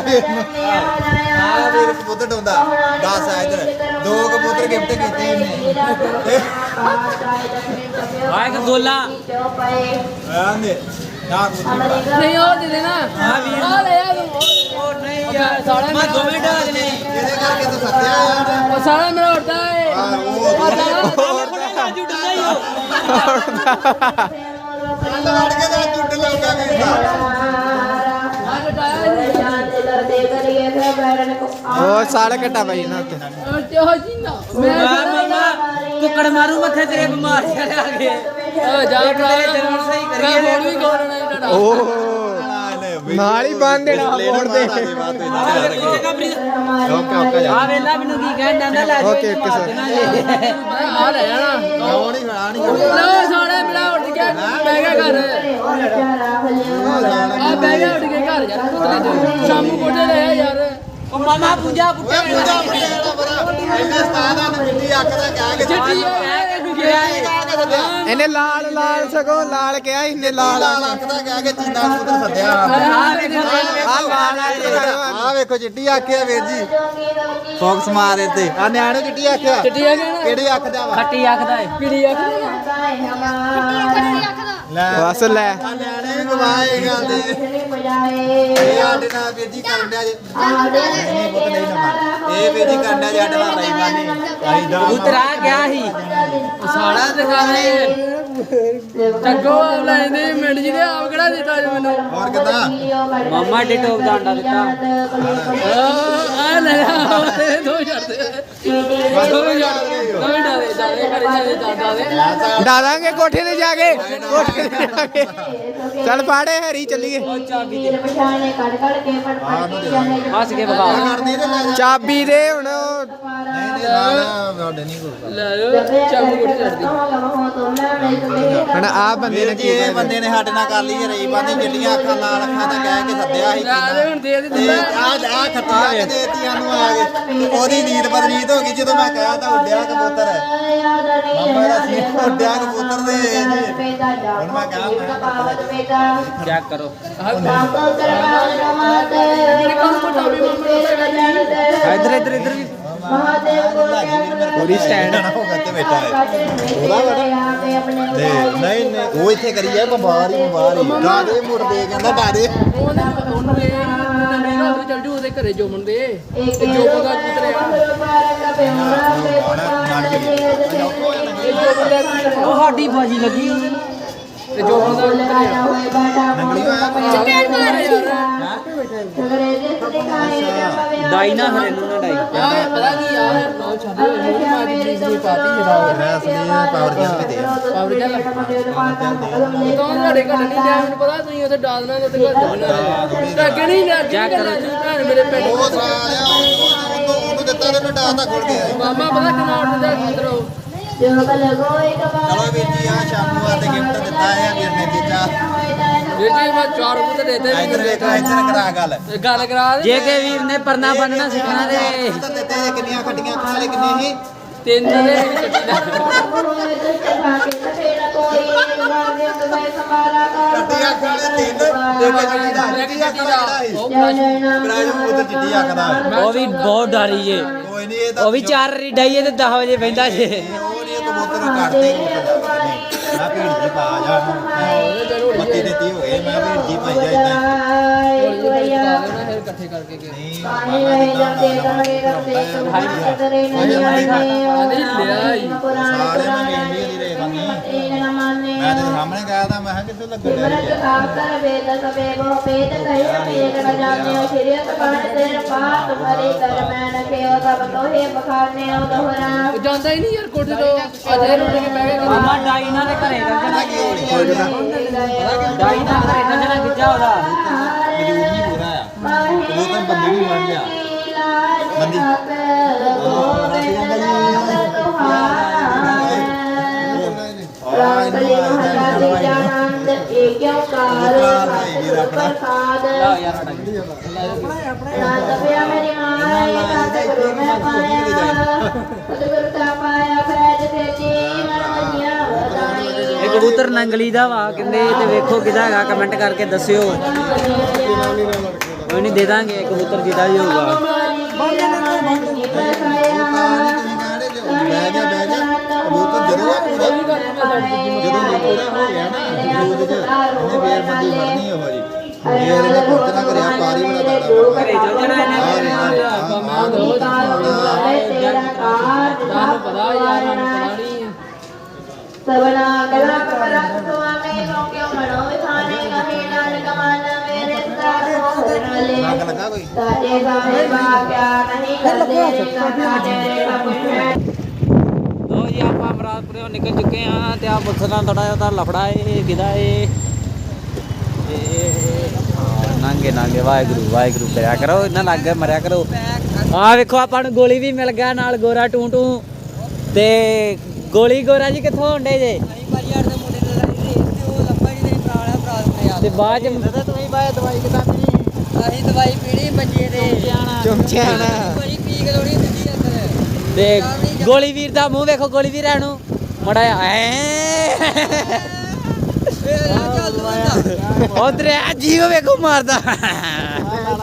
ਵੀਰ ਕਬੂਤਰ ਡੋਂਦਾ 10 ਆ ਇਧਰ। ਦੋ ਕਬੂਤਰ ਗਿਫਟ ਕੀਤੇ ਇਹਨੇ। ਆ ਇੱਕ ਗੋਲਾ ਆਂਦੇ ਨਾ ਕਬੂਤਰ ਨਹੀਂ ਉਹ ਦੇ ਦੇਣਾ। ਆ ਵੀਰ ਆ। ਲੈ ਆ ਤੂੰ। ਉਹ ਨਹੀਂ ਯਾਰ ਸਾਲਾ ਮੈਂ ਮੇਰਾ ਦੋਵੇਂ ਢਾਲ ਨੇ। ਇਹਦੇ ਕਰਕੇ ਤਾਂ ਸੱਤਿਆ ਯਾਰ ਉਹ ਸਾਲਾ ਮੇਰਾ ਉੱਡਦਾ ਏ। ਆ ਉਹ ਆ। ਸਾਲਾ ਫੜੇ ਲਾਜੂ ਡੰਦਾ ਹੀ ਉਹ। ਲੜ ਕੇ ਤਾਂ ਟੁੱਟ ਲੱਗਾ ਦਾ ਉਹ ਸਾਲ ਘਟਾ ਪਈ ਨਾ ਉੱਤੇ ਉਹ ਚੋ ਜੀ ਨਾ ਮੈਂ ਮਾਮਾ ਕੁੱਕੜ ਮਾਰੂ ਮੱਥੇ ਤੇਰੇ ਬਿਮਾਰ ਚੜੇ ਆ ਗਏ। ਉਹ ਜਾ ਤੇਰੇ ਜਨਮ ਸਹੀ ਕਰੀਏ। ਮੈਂ ਹੁਣ ਵੀ ਗੋਲਣਾ ਹੀ ਤੁਹਾਡਾ ਉਹ ਨਾਲ ਹੀ ਬੰਨ ਦੇਣਾ ਮੋੜ ਦੇ। ਜਗ੍ਹਾ ਫਰੀ ਓਕੇ ਓਕੇ ਆ ਵੇਲਾ ਮੈਨੂੰ ਕੀ ਕਹਿਣ ਜਾਂਦਾ ਲੈ ਜਾਓ ਓਕੇ, ਓਕੇ, ਸਰ। ਆ ਲੈ ਜਾਣਾ। ਕੌਣ ਹੀ ਖੜਾ ਨਹੀਂ ਲੋ ਸਾਲੇ ਮੇਰਾ ਉੱਡ ਗਿਆ ਬਹਿ ਗਿਆ ਘਰ। ਆ ਬਹਿ ਗਿਆ ਉੱਡ ਕੇ ਘਰ ਯਾਰ ਸ਼ਾਮੂ ਕੋਟੇ ਲੈ ਆ ਯਾਰ। ਉਹ ਮਾਮਾ ਪੂਜਾ ਪੁੱਟੇ ਓਏ ਪੂਜਾ ਬਰਾ ਇੰਨੇ ਸਤਾਦਾ ਅੱਖ ਦਾ ਕਹਿ ਕੇ ਇਹਨੂੰ ਇਹਨੇ ਲਾਲ ਲਾਲ ਸਗੋਂ ਲਾਲ ਕਿਹਾ ਇਹਨੇ ਲਾਲ ਲਾਲ ਅੱਖ ਦਾ ਕਹਿ ਕੇ ਚੀਨਾ ਕਬੂਤਰ ਸੱਦਿਆ। ਆ ਵੇਖੋ ਚਿੱਟੀ ਅੱਖ ਆ ਵੀਰ ਜੀ। ਫੋਕਸ ਮਾਰ ਇੱਥੇ। ਆ ਨਿਆਣੇ ਚਿੱਟੀ ਅੱਖ ਆ। ਚਿੱਟੀ ਆ ਗਿਆ ਨਾ ਕਿਹੜੀ ਅੱਖ ਦਾ ਵਾ? ਖੱਟੀ ਆਖਦਾ ਏ। ਕਿਹੜੀ ਆ। ਲੈ। ਬਸ ਲੈ। ਵੀ ਗਵਾਏ ਗੱਲ ਦੇ ਇਹ ਸਾਡੇ ਨਾਲ ਵੀਰ ਜੀ ਕਰਨ ਡਿਆ ਜੇ। ਨਹੀਂ ਪੁੱਤ ਨਹੀਂ ਨਾ ਇਹ ਵੀਰ ਜੀ ਕਰਨ ਡਿਆ ਜੇ ਸਾਡੇ ਨਾਲ ਰਹੀ ਬਾਨੀ। ਅਸੀਂ ਦਾ ਉਤਰਾ ਗਿਆ ਸੀ। ਸਾਲਾ ਦਿਖਾਵੇ ਚੱਗੋ ਲੈਂਦੇ ਮਿੰਟ ਜੀ ਨੇ ਆਪ ਕਿਹੜਾ ਦਿੱਤਾ ਜੀ ਮੈਨੂੰ? ਹੋਰ ਕਿਦਾਂ? ਮਾਮਾ ਟਿਟੋਕ ਦਾ ਅੰਡਾ ਦਿੱਤਾ। ਆ ਲੈ ਆ ਦੋ ਛੱਡ ਦੋ। ਛੱਡ ਨਵੇਂ ਦੇ ਕੋਠੇ ਤੇ ਜਾ ਕੇ, ਕੋਠੇ ਤੇ ਜਾ ਕੇ। ਚੱਲ ਪਾੜੇ, ਹਰੀ, ਚੱਲੀਏ। ਤੇ ਚਾਬੀ ਦੇ ਹੁਣ। ਸਾਡੇ ਨਹੀਂ ਕੋਈ ਲੈ ਲਓ ਚਾਬੀ ਕੋਠੇ ਛੱਡ ਦੀ ਹੁਣ ਆ ਬੰਦੇ ਨੇ ਵੀਰ ਜੀ ਕੀ ਇਹ ਬੰਦੇ ਨੇ ਸਾਡੇ ਨਾਲ ਕਰ ਲਈ ਰਹੀ ਬਾਨੀ ਜਿੱਲੀਆਂ ਅੱਖਾਂ ਲਾਲ ਅੱਖਾਂ ਤੇ ਕਹਿ ਕੇ ਸੱਦਿਆ ਸੀ ਲੈ ਦੇ ਹੁਣ ਦੇ ਦੇ ਤੇ ਆ ਆ ਖੱਤੀਆਂ ਕੇ ਦੇਤੀ ਸਾਨੂੰ ਆ ਤੇ ਉਹਦੀ ਨੀਂਦ ਬਦਨੀਤ ਹੋ ਗਈ ਜਦੋਂ ਮੈਂ ਕਿਹਾ ਤਾਂ ਉੱਡਿਆ ਕਬੂਤਰ। ਮਾਮਾ ਦਾ ਸੀ ਉੱਡਿਆ ਕਬੂਤਰ ਦੇ ਹੁਣ ਮੈਂ ਕਿਹਾ ਮੈਂ ਚੈੱਕ ਕਰੋ। ਇੱਧਰ ਇੱਧਰ ਇੱਧਰ ਵੀ ਪੂਰੀ ਸਟੈਂਡ ਹੋ ਗਿਆ ਤੇ ਬੈਠਾ ਹੈ ਉਹਦਾ ਬੜਾ ਤੇ ਨਹੀਂ ਨਹੀਂ ਉਹ ਇੱਥੇ ਕਰੀ ਜਾ ਬਾਹਰ ਹੀ ਬਾਹਰ ਹੀ ਡਾਦੇ ਮੁੜਦੇ ਕਹਿੰਦਾ ਡਾਦੇ ਉਹਨੇ ਉਹਨੇ ਨਵੇਂ ਘਰ ਚੱਲ ਜੂ ਉਹਦੇ ਘਰੇ ਜੋਮਨ ਦੇ ਤੇ ਜੋਮਨ ਦਾ ਪੁੱਤਰ ਆ ਉਹ ਸਾਡੀ ਬਾਜੀ ਲੱਗੀ ਤੇ ਜੋਮਨ ਦਾ ਪੁੱਤਰ ਆ ਨੰਗਲੀ ਹੋਇਆ ਡਾਈ ਨਾ ਹਰੇ ਨੂੰ ਨਾ ਡਾਈ। ਯਾਰ ਪਤਾ ਕੀ ਯਾਰ ਨਾ ਛੱਡ ਹੋਈ ਮੈਂ ਦੀ ਜੀ ਦੀ ਪਾਤੀ ਜਰਾ ਮੈਂ ਅਸਲੀ ਪਾਵਰ ਗੇਮ ਵੀ ਦੇ ਪਾਵਰ ਚੱਲ ਉਹ ਤਾਂ ਤੁਹਾਡੇ ਘਰ ਨਹੀਂ ਲਿਆ ਮੈਨੂੰ ਪਤਾ ਤੁਸੀਂ ਉੱਥੇ ਡਾਲ ਨਾ ਉੱਥੇ ਘਰ ਜਾਣਾ ਅੱਗੇ ਨਹੀਂ ਚੈੱਕ ਕਰੋ। ਭੈਣ ਮੇਰੇ ਪਿੰਡ ਉਹ ਸਾਲਿਆ ਉਹਨੂੰ ਦਿੱਤਾ ਤੇ ਡਾਦਾ ਤਾਂ ਖੁੱਲ ਗਿਆ ਮਾਮਾ ਪਤਾ ਕਿੰਨਾ ਉੱਠਦਾ ਉਹ ਚਲੋ ਵੀਰ ਜੀ ਆ ਸ਼ਾਮ ਨੂੰ ਆਤੇ ਗਿਫਟ ਦਿੱਤਾ ਹੈ ਵੀਰ ਨੇ ਜੀਜਾ ਵੀਰ ਜੀ ਮੈਂ ਚਾਰ ਪੁੱਤਰ ਦੇਤੇ ਇੱਧਰ ਵੇਖੋ ਇੱਧਰ ਕਰਾ ਗੱਲ। ਗੱਲ ਕਰਾ ਦੇ। ਜੇ ਕੇ ਵੀਰ ਨੇ ਪਰਨਾ ਬੰਨਣਾ ਸਿੱਖਣਾ ਤੇ। ਤਾਂ ਦਿੱਤੇ ਜੇ ਕਿੰਨੀਆਂ ਖੱਟੀਆਂ ਅੱਖਾਂ ਵਾਲੇ ਕਿੰਨੇ ਸੀ? ਤਿੰਨ ਦੇ ਚੱਟੀ ਦਾ ਖੱਟੀਆਂ ਅੱਖਾਂ ਵਾਲੇ ਤਿੰਨ। ਤੇ ਚਿੱਟੀ ਦਾ ਚਿੱਟੀ ਅੱਖਾਂ ਦਾ ਕਿਹੜਾ ਸੀ ਉਹ ਬੜਾ ਕਰਾਜੂ ਉਹ ਚਿੱਟੀ ਅੱਖ ਦਾ। ਉਹ ਵੀ ਬਹੁਤ ਡਾਰੀ ਜੇ। ਉਹ ਵੀ 4 ਰੀ ਡਾਈਏ ਤੇ 10 ਵਜੇ ਬਹਿੰਦਾ ਜੇ। ਕਬੂਤਰ ਕੱਟਦੇ ਕਬੂਤਰ ਮੈਂ ਭੀੜ ਜੀ ਪਾ ਜਾ ਬੱਤੀ ਦਿੱਤੀ ਹੋ ਗਈ ਮੈਂ ਭੀੜ ਜੀ ਪਾਈ ਜਾ ਇਦਾਂ ਇਕੱਠੇ ਕਰਕੇ। ਗਏ ਬਾਬਾ ਨਹੀਂ ਲਿਆ ਹੀ ਸਾਰੇ ਮੈਂ ਵੇਖਦੀ ਦੀ ਰੇ ਬੰਨੀ ਮੈਂ ਤੇ ਸਾਹਮਣੇ ਗਿਆ ਤਾਂ ਮੈਂ ਕਿਹਾ ਕਿੱਥੇ ਲੱਗਣ ਡਿਆ ਜੀ ਉਹ ਜਾਂਦਾ ਹੀ ਨਹੀਂ ਯਾਰ ਕੋਠੇ ਤੋਂ। ਅਜੇ ਰੁੱਟ ਕੇ ਬਹਿ ਗਏ ਮਾਮਾ ਡਾਈ ਨਾਲ ਤੇ ਘਰੇ ਚੱਲ ਜਾਣਾ। ਡਾਈ ਨਾਲ ਘਰੇ ਚੱਲ ਜਾਣਾ ਕਿੱਜਾ ਉਹਦਾ। ਕਬੂਤਰ ਬੰਦੇ ਇਹ ਨੰਗਲੀ ਦਾ ਵਾ ਕਹਿੰਦੇ ਤੇ ਵੇਖੋ ਕਿਹਦਾ ਹੈਗਾ ਕਮੈਂਟ ਕਰਕੇ ਦੱਸਿਓ। ਕੋਈ ਨਹੀਂ ਦੇ ਦਾਂਗੇ, ਕਬੂਤਰ ਜਿਹਦਾ ਹੀ ਹੋਊਗਾ। ਬਹਿ ਜਾ ਬਹਿ ਜਾ ਕਬੂਤਰ ਜਦੋਂ ਆ ਪੂਰਾ ਜਦੋਂ ਪੂਰਾ ਹੋ ਗਿਆ ਨਾ ਮਜੂਦ ਚ ਇਹਨੇ ਵੇਰ ਬੰਦੀ ਫੜਨੀ ਉਹ ਜੀ ਵੇਰ ਇਹਨੇ ਪਹੁੰਚਣਾ ਕਰਿਆ ਪਾਰੀ ਬੜਾ ਤਗੜਾ ਘਰੇ ਚੱਲ ਜਾਣਾ ਇਹਨੇ ਆ ਰਿਹਾ ਤੁਹਾਨੂੰ ਪਤਾ ਯਾਰ ਸਾਨੂੰ ਸਵਨਾ ਕਲਾ ਕਮਲਾ ਸੁਆਮੀ ਲੋਕਿਓ ਮਨੋ ਵਿਥਾਨੇ ਕਹੇ ਨਾਨਕ ਮਨ ਲੋ ਜੀ। ਆਪਾਂ ਅਮਰਾਦਪੁਰੋਂ ਨਿਕਲ ਚੁੱਕੇ ਆ ਤੇ ਆ ਪੁੱਛਣਾ ਥੋੜਾ ਜਿਹਾ ਲਫੜਾ ਏ ਕਿਦਾ ਏ? ਨਾਂਗੇ ਨਾਂਗੇ ਵਾਹਿਗੁਰੂ ਵਾਹਿਗੁਰੂ ਕਰਿਆ ਕਰੋ ਇਹਨਾਂ ਲੱਗ ਮਰਿਆ ਕਰੋ। ਆ ਵੇਖੋ ਆਪਾਂ ਨੂੰ ਗੋਲੀ ਵੀ ਮਿਲ ਗਿਆ ਨਾਲ ਗੋਰਾ ਟੂ ਟੂ। ਤੇ ਗੋਲੀ ਗੋਰਾ ਜੀ ਕਿੱਥੋਂ ਹੁੰਦੇ ਜੇ? ਤੇ ਬਾਅਦ ਚ ਤੁਸੀਂ ਬਾਏ ਦਵਾਈ ਕਿਦਾਂ ਅਸੀਂ ਦਵਾਈ ਪੀਣੀ ਦੇ। ਲੋੜੀ ਦਿੱਤੀ ਅੰਦਰ। ਤੇ ਗੋਲੀ ਵੀਰ ਦਾ ਮੂੰਹ ਵੇਖੋ ਗੋਲੀ ਵੀਰ ਨੂੰ ਮੜਾ ਐ। ਉਧਰ ਆ ਜੀਵ ਵੇਖੋ ਮਾਰਦਾ।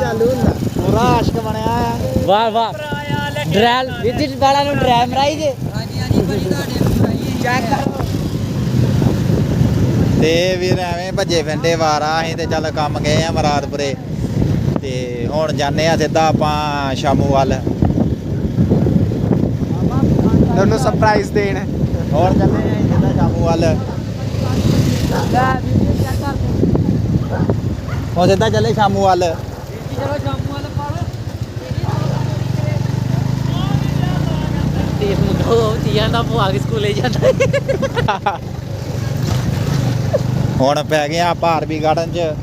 ਚਾਲੂ ਹੁੰਦਾ। ਪੂਰਾ ਆਸ਼ਕ ਬਣਿਆ ਆ ਵਾਹ ਵਾਹ। ਡਰੈਲ ਵਿਦਿਤ ਵਾਲਾ ਨੂੰ ਡਰੈ ਮਰਾਈ ਜੇ। ਹਾਂਜੀ ਹਾਂਜੀ ਬੜੀ ਤੁਹਾਡੇ ਨੂੰ ਚੈੱਕ ਕਰੋ। ਤੇ ਵੀਰ ਐਵੇਂ ਭੱਜੇ ਫਿੰਡੇ ਵਾਰਾ ਅਸੀਂ ਤੇ ਚੱਲ ਕੰਮ ਗਏ ਆ ਮਰਾਦਪੁਰੇ। ਤੇ ਹੁਣ ਜਾਂਦੇ ਆ ਸਿੱਧਾ ਆਪਾਂ ਸ਼ਾਮੂ ਵੱਲ। ਤੁਹਾਨੂੰ ਸਰਪ੍ਰਾਈਜ਼ ਦੇਣ। ਹੋਰ ਚੱਲੇ ਆ ਸਿੱਧਾ ਸ਼ਾਮੂ ਵੱਲ। ਉਹ ਸਿੱਧਾ ਚੱਲੇ ਸ਼ਾਮੂ ਵੱਲ। ਚਲੋ ਸ਼ਾਮੂ ਵਾਲੇ ਪਾਲੋ ਤੇ ਮੁੰਡੋ ਤੀਆਂ ਦਾ ਭੁਆ ਕੇ ਸਕੂਲੇ ਜਾਂਦਾ ਹੁਣ ਪੈ ਗਏ ਆ ਭਾਰਵੀ ਗਾਰਡਨ 'ਚ।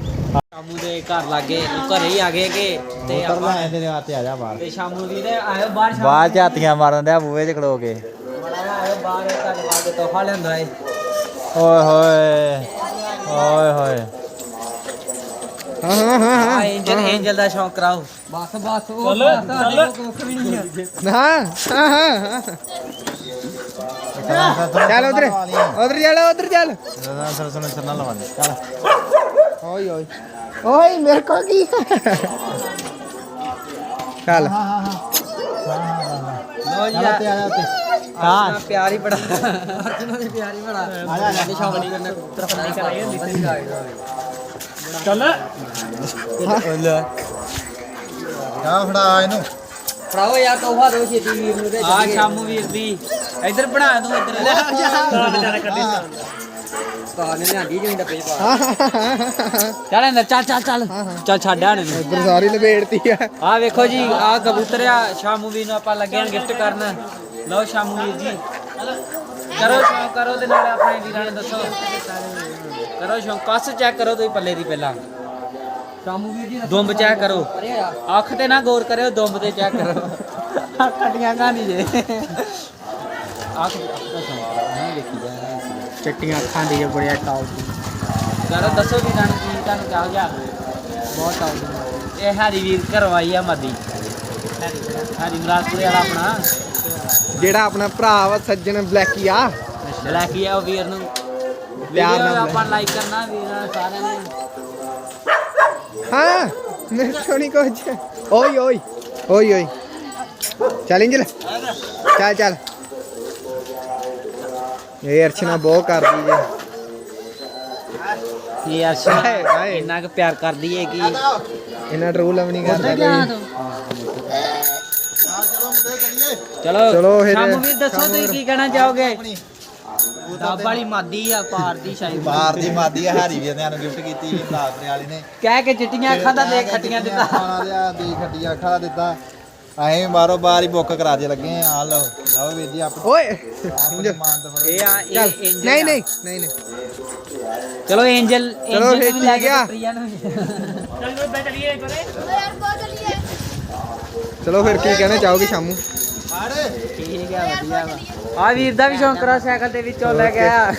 ਸ਼ਾਮੂ ਦੇ ਘਰ ਲਾਗੇ ਘਰੇ ਹੀ ਆ ਗਏ ਕਿ ਤੇ ਉਤਰ ਲੈ ਇਹਦੇ ਵਾਸਤੇ ਆ ਜਾ ਬਾਹਰ। ਤੇ ਸ਼ਾਮੂ ਦੀ ਤੇ ਆਇਓ ਬਾਹਰ ਸ਼ਾਮੂ ਬਾਹਰ ਝਾਤੀਆਂ ਮਾਰਨ ਦਿਆ ਬੂਹੇ 'ਚ ਖੜੋ ਕੇ। ਬੜਾ ਆਇਓ ਬਾਹਰ ਤੁਹਾਡੇ ਵਾਸਤੇ ਤੋਹਫਾ ਲਿਆਂਦਾ ਏ। ਓਏ ਹੋਏ ਓਏ ਹੋਏ। ਹਾਂ ਹਾਂ ਹਾਂ ਆ ਐਂਜਲ ਐਂਜਲ ਦਾ ਸ਼ੌਂਕ ਕਰਾਓ। ਬਸ ਬਸ ਉਹ ਚੱਲ ਚੱਲ। ਕੁੱਖ ਵੀ ਨਹੀਂ ਆ। ਹਾਂ ਹਾਂ ਹਾਂ ਹਾਂ। ਚੱਲ ਉਧਰ ਉਧਰ ਚੱਲ ਉਧਰ ਚੱਲ। ਸੁਣ ਸੁਣ ਲਵਾ ਦੇ ਚੱਲ। ਓਏ ਓਏ। ਓਏ ਮੇਰੇ ਕੋ ਕੀ ਚੱਲ। ਲੋ ਜੀ ਚੱਲ ਉੱਤੇ ਆ ਉੱਤੇ। ਹਾਂ ਪਿਆਰ ਹੀ ਬੜਾ। ਅਰਜੁਨਾਂ ਦੀ ਪਿਆਰੀ ਬੜਾ। ਆ ਜਾ, ਆ ਜਾ। ਤੇ ਸ਼ਾਮ ਨੂੰ ਕਰਨਾ ਤਰਫਾਈ ਕਰਾਈ ਹੁੰਦੀ ਸੀ ਚੱਲ। ਆ ਫੜਾ ਇਹਨੂੰ। ਭਰਾਓ ਯਾਰ ਤੋਹਫਾ ਦੋ ਛੇਤੀ ਵੀਰ ਨੂੰ ਤੇ ਆ ਚੱਲੀਏ। ਸ਼ਾਮੂ ਵੀਰ ਦੀ। ਇੱਧਰ ਬਣਾ ਦੂੰ ਇੱਧਰ ਉਸਤਾਦ ਨੇ ਲਿਆਂਦੀ ਜਿਵੇਂ ਡੱਬੇ 'ਚ ਪਾ। ਚੱਲ ਅੰਦਰ ਚੱਲ ਚੱਲ ਚੱਲ। ਚੱਲ ਛੱਡ ਆਣ ਇਹਨੂੰ ਉਧਰ ਸਾਰੀ ਲਪੇੜਤੀ ਆ। ਆ ਵੇਖੋ ਜੀ ਆ ਕਬੂਤਰ ਆ ਸ਼ਾਮੂ ਵੀਰ ਨੂੰ ਆਪਾਂ ਲੱਗੇ ਹਾਂ ਗਿਫਟ ਕਰਨ। ਲਓ ਸ਼ਾਮੂ ਵੀਰ ਜੀ। ਕਰੋ ਸ਼ੌਂਕ ਕਰੋ ਤੇ ਨਾਲ ਆਪਣੇ ਵੀਰਾਂ ਨੂੰ ਦੱਸੋ। ਕਰੋ ਸ਼ੌਂਕ ਕੱਸ ਚੈੱਕ ਕਰੋ ਤੁਸੀਂ ਪੱਲੇ ਦੀ ਪਹਿਲਾਂ। ਸ਼ਾਮੂ ਵੀਰ ਜੀ ਦੁੰਬ ਚੈੱਕ ਕਰੋ ਆ ਅੱਖ ਤੇ ਨਾ ਗੌਰ ਕਰਿਓ ਦੁੰਬ ਤੇ ਚੈੱਕ ਕਰੋ ਕੱਟੀਆਂ ਕਹਾਣੀ ਜੇ ਅੱਖ ਦਾ ਕਰੋ ਨਹੀਂ ਵੇਖੀ ਜਾ ਚੱਟੀਆਂ ਅੱਖਾਂ ਦੀ ਬੜਿਆ ਟੌਪ ਕਰੋ ਦੱਸੋ ਵੀਰਾਂ ਨੂੰ ਕੀ ਤੁਹਾਨੂੰ ਕਿਹੋ ਜਿਹਾ ਬਹੁਤ ਟੌਪ ਇਹ ਹਰੀ ਵੀਰ ਘਰੋਂ ਆਈ ਆ ਮਦੀ ਹਰੀ ਮਰਾਦਪੁਰੇ ਵਾਲਾ ਆਪਣਾ ਜਿਹੜਾ ਆਪਣਾ ਭਰਾ ਵਾ ਸੱਜਣ ਬਲੈਕੀ ਆ ਬਲੈਕੀ ਆ ਉਹ ਵੀਰ ਨੂੰ ਪਿਆਰ ਨਾਲ ਆਪਾਂ ਲਾਈਕ ਕਰਨਾ ਵੀਰਾਂ ਸਾਰਿਆਂ ਨੇ ਹਾਂ ਮੇਰੇ ਕੋ ਨਹੀਂ ਕੁਝ ਓਏ ਓਏ ਓਏ ਓਏ ਚੱਲ ਇੰਜਲ ਚੱਲ ਚੱਲ ਇਹ ਅਰਚਨਾ ਬਹੁਤ ਕਰਦੀ ਜੇ ਇਹ ਅਰਸ਼ਨਾ ਹਾਏ। ਇੰਨਾ ਕੁ ਪਿਆਰ ਕਰਦੀ ਹੈ ਕਿ ਇਹਨਾਂ ਟਰੂ ਲਵ ਨਹੀਂ ਕਰਦਾ ਕੋਈ ਚਲੋ ਚਲੋ ਫਿਰ। ਸ਼ਾਮੂ ਵੀਰ ਦੱਸੋ ਤੁਸੀਂ ਕੀ ਕਹਿਣਾ ਚਾਹੋਗੇ ਡੱਬ ਵਾਲੀ ਮਾਦੀ ਆ ਪਾਰ ਦੀ ਸ਼ਾਇਦ ਬਾਹਰ ਦੀ ਮਾਦੀ ਆ ਹਰੀ ਵੀਰ ਨੇ ਸਾਨੂੰ ਗਿਫਟ ਕੀਤੀ ਸੀ ਬਲਾਸਰੇ ਵਾਲੀ ਨੇ। ਕਹਿ ਕੇ ਚਿੱਟੀਆਂ ਅੱਖਾਂ ਦਾ ਦੇਖ ਖੱਟੀਆਂ ਦਿੱਤਾ। ਖਾਣਾ ਦਿਆ ਦੇ ਖੱਟੀਆਂ ਅੱਖਾਂ ਦਿੱਤਾ। ਅਸੀਂ ਬਾਰੋ ਬਾਰ ਹੀ ਬੁੱਕ ਕਰਾ ਦੇ ਲੱਗੇ ਆ। ਆ ਲਓ ਲਓ ਵੀਰ ਜੀ ਆਪਣਾ ਓਏ। ਆਪਣਾ ਮਾਨ ਤਾਂ ਫੜੋ। ਇਹ ਆ ਚੱਲ। ਇਹ angel ਨਹੀਂ ਆ। ਨਹੀਂ ਨਹੀਂ ਨਹੀਂ। ਚਲੋ ਐਂਜਲ ਚਲੋ ਐਂਜਲ ਫਿਰ ਠੀਕ ਕੇ ਆ। ਪ੍ਰਿਆ ਨੂੰ। ਵੀ। ਚੱਲ ਬੈ ਚਲੀਏ ਕਰੇ ਚਲੋ ਫਿਰ ਕੀ ਕਹਿਣਾ ਚਾਹੋਗੇ ਸ਼ਾਮੂ? ਆ ਵਧੀਆ ਵਾ। ਆ ਵੀਰ ਦਾ ਵੀ ਸ਼ੌਂਕ ਕਰਾ ਸਾਈਕਲ ਦੇ ਵਿੱਚੋਂ ਲੈ ਗਿਆ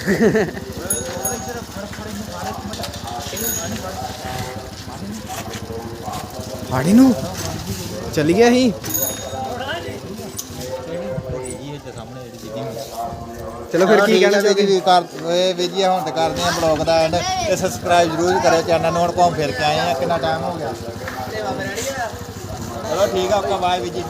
ਫਾੜੀ ਨੂੰ? ਚੱਲ ਗਿਆ ਸੀ। ਚਲੋ ਫਿਰ ਕੀ ਕਹਿਣਾ ਚਾਹੋਗੇ ਜੀ ਕਰ ਇਹ ਜੀ ਹੁਣ ਤੇ ਕਰਦੇ ਆ ਬਲੌਗ ਦਾ ਐਂਡ ਤੇ ਸਬਸਕ੍ਰਾਈਬ ਜ਼ਰੂਰ ਕਰਿਓ ਚੈਨਲ ਨੂੰ ਹੁਣ ਘੁੰਮ ਫਿਰ ਕੇ ਆਏ ਆ ਕਿੰਨਾ ਟਾਈਮ ਹੋ ਗਿਆ। ਚਲੋ ਠੀਕ ਆ ਓਕੇ ਬਾਏ ਜੀ।